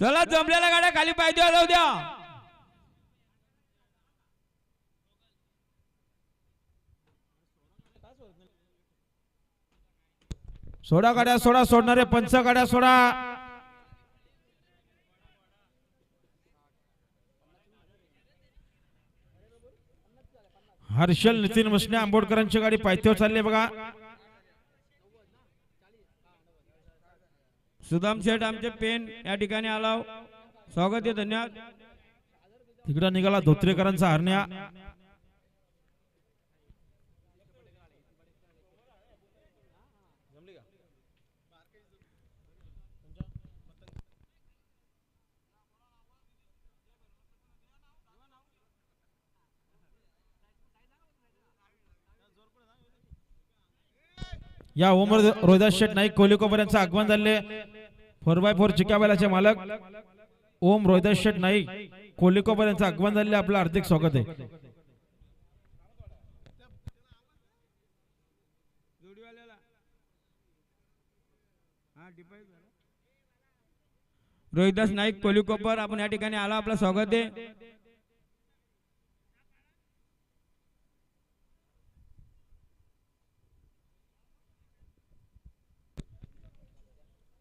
चला जमलेल्या गाड्या खाली पाहिजे जाऊ द्या. सोडा गाड्या सोडा सोडणारे पंच गाड्या सोडा. हर्षल नितीन मसने आंबोडकरांची गाडी पायथ्यावर चालली बघा. सुदाम शेठ आमचे पेन या ठिकाणी आला स्वागत आहे धन्यवाद. तिकडं निघाला धोत्रेकरांचा हरण्या. या ओमर रोहिदास शेठ नाईक कोहलीकोबर यांचं आगमन झाले फोर बाय फोर चिक्या बैलाचे मालक. ओम रोहिदास शेठ नाईक कोलिकोपर यांचं आगमन झालेलं आपलं हार्दिक स्वागत आहे. रोहिदास नाईक कोलिकोपर आपण या ठिकाणी आला. आपलं स्वागत आहे.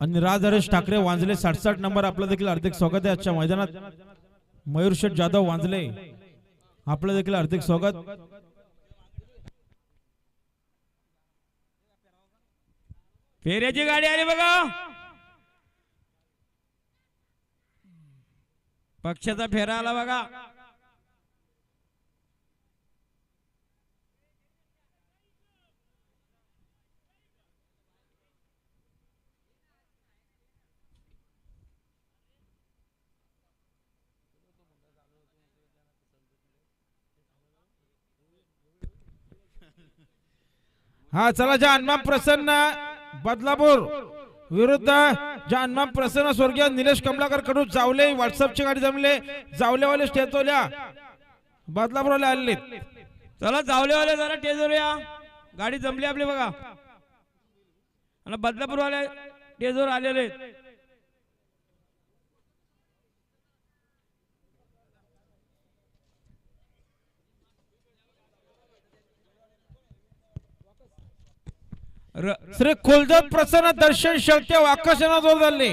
आणि राज हरेश ठाकरे वांजले साठसाठ नंबर. आपलं देखील हार्दिक स्वागत आहे आजच्या मैदानात. मयूर शेठ जाधव वांजले. आपलं देखील हार्दिक स्वागत. फेऱ्याची गाडी आली बघा. पक्षाचा फेरा आला बघा. हा चला जानमाम प्रसन्न बदलापूर. विरुद्ध जानमाम प्रसन्न स्वर्गीय निलेश कमलाकरकडून जावले व्हॉट्सअपची गाडी जमले. जावलेवाले बदलापूर बदलापूरवाले आलेले चला जावलेवाले जरा टेजवर या. गाडी जमली आपली बघा. आणि बदलापूरवाले टेजोर आलेले श्री कुलदेव प्रसन्न दर्शन शक्ती आकाशाना जोर झाले.